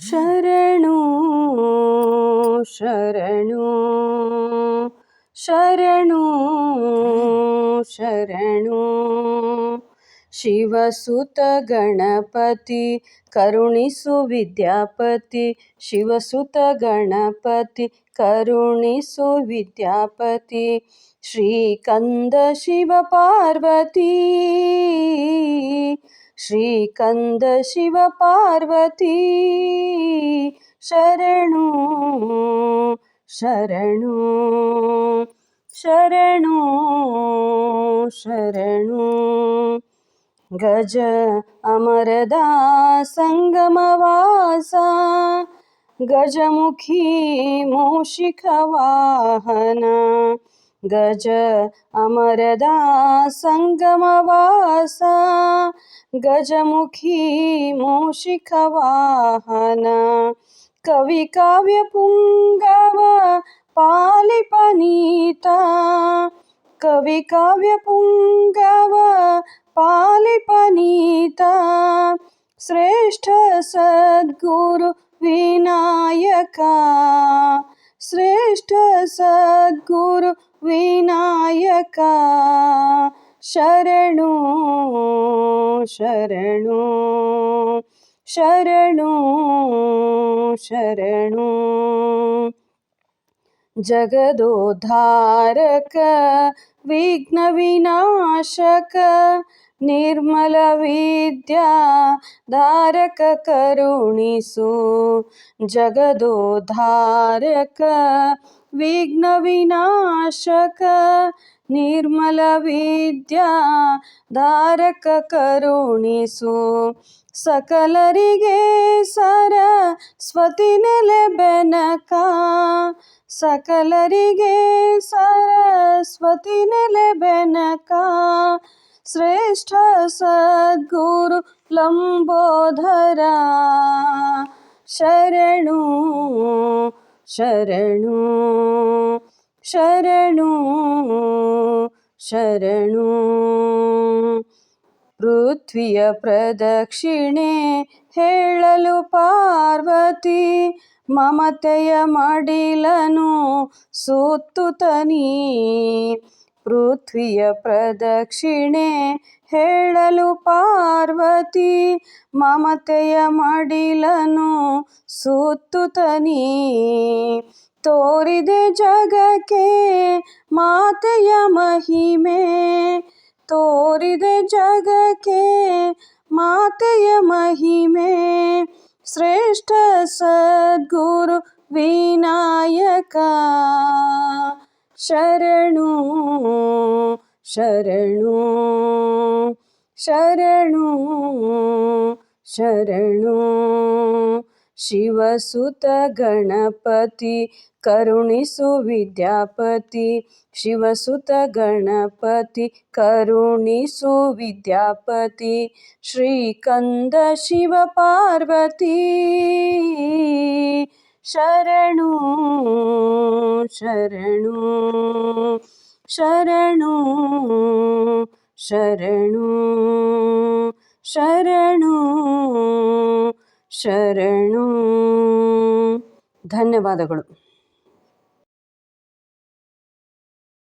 ಶರಣು ಶರಣು ಶರಣು ಶರಣು ಶಿವಸುತ ಗಣಪತಿ ಕರುಣಿಸು ವಿದ್ಯಾಪತಿ ಶಿವಸುತ ಗಣಪತಿ ಕರುಣಿಸು ವಿದ್ಯಾಪತಿ ಶ್ರೀಕಂದ ಶಿವ ಪಾರ್ವತಿ ಶ್ರೀಕಂದ ಶಿವ ಪಾರ್ವತಿ ಶರಣು ಶರಣು ಶರಣು ಶರಣು. ಗಜ ಅಮರದ ಸಂಗಮವಾಸ ಗಜಮುಖಿ ಮೂಷಿಕ गज अमरदा सङ्गमवासा गजमुखी मूषिकवाहना कविकाव्यपुङ्गव पालिपनीता कविकाव्यपुङ्गव पालिपनीता श्रेष्ठ सद्गुरुविनायका ಕವಿ ಕಾವ್ಯ ಪುಂಗವ ಪಾಲಿಪನೀತ ಶ್ರೇಷ್ಠ ಸದ್ಗುರು ವಿನಾಯಕ ಶ್ರೇಷ್ಠ ಸದ್ಗುರು ನಿರ್ಮಲ ವಿದ್ಯಾ, ಧಾರಕ ಕರುಣಿಸು. ಜಗದೋಧಾರಕ ವಿಘ್ನ ವಿನಾಶಕ, ನಿರ್ಮಲ ವಿದ್ಯಾ, ಧಾರಕ ಕರುಣಿಸು. ಸಕಲರಿಗೆ ಸರಸ್ವತಿ ನೆಲೆ ಬೆನಕ ಸಕಲರಿಗೆ ಸರಸ್ವತಿ ನೆಲೆ ಬೆನಕ ಶ್ರೇಷ್ಠ ಸದ್ಗುರು ಲಂಬೋಧರ. ಶರಣು ಶರಣು ಶರಣು ಶರಣು. ಪೃಥ್ವಿಯ ಪ್ರದಕ್ಷಿಣೆ ಹೇಳಲು ಪಾರ್ವತಿ ಮಮತೆಯ ಮಡಿಲನು ಸುತ್ತುತ್ತನೀ ಪೃಥ್ವಿಯ ಪ್ರದಕ್ಷಿಣೆ ಹೇಳಲು ಪಾರ್ವತಿ ಮಮತೆಯ ಮಡಿಲನು ಸುತ್ತುತ್ತನೀ. ತೋರಿದೆ ಜಗಕ್ಕೆ ಮಾತೆಯ ಮಹಿಮೆ. ತೋರಿದೆ ಜಗಕ್ಕೆ ಮಾತೆಯ ಮಹಿಮೆ. ಶ್ರೇಷ್ಠ ಸದ್ಗುರು ವಿನಾಯಕ. ಶರಣು ಶರಣು ಶರಣು ಶರಣು. ಶಿವಸುತ ಗಣಪತಿ, ಕರುಣಿಸು ವಿದ್ಯಾಪತಿ. ಶಿವಸುತ ಗಣಪತಿ, ಕರುಣಿಸು ವಿದ್ಯಾಪತಿ. ಶ್ರೀಕಂದ ಶಿವ ಪಾರ್ವತಿ ಶರಣು ಶರಣು ಶರಣು ಶರಣು ಶರಣು ಶರಣು. ಧನ್ಯವಾದಗಳು.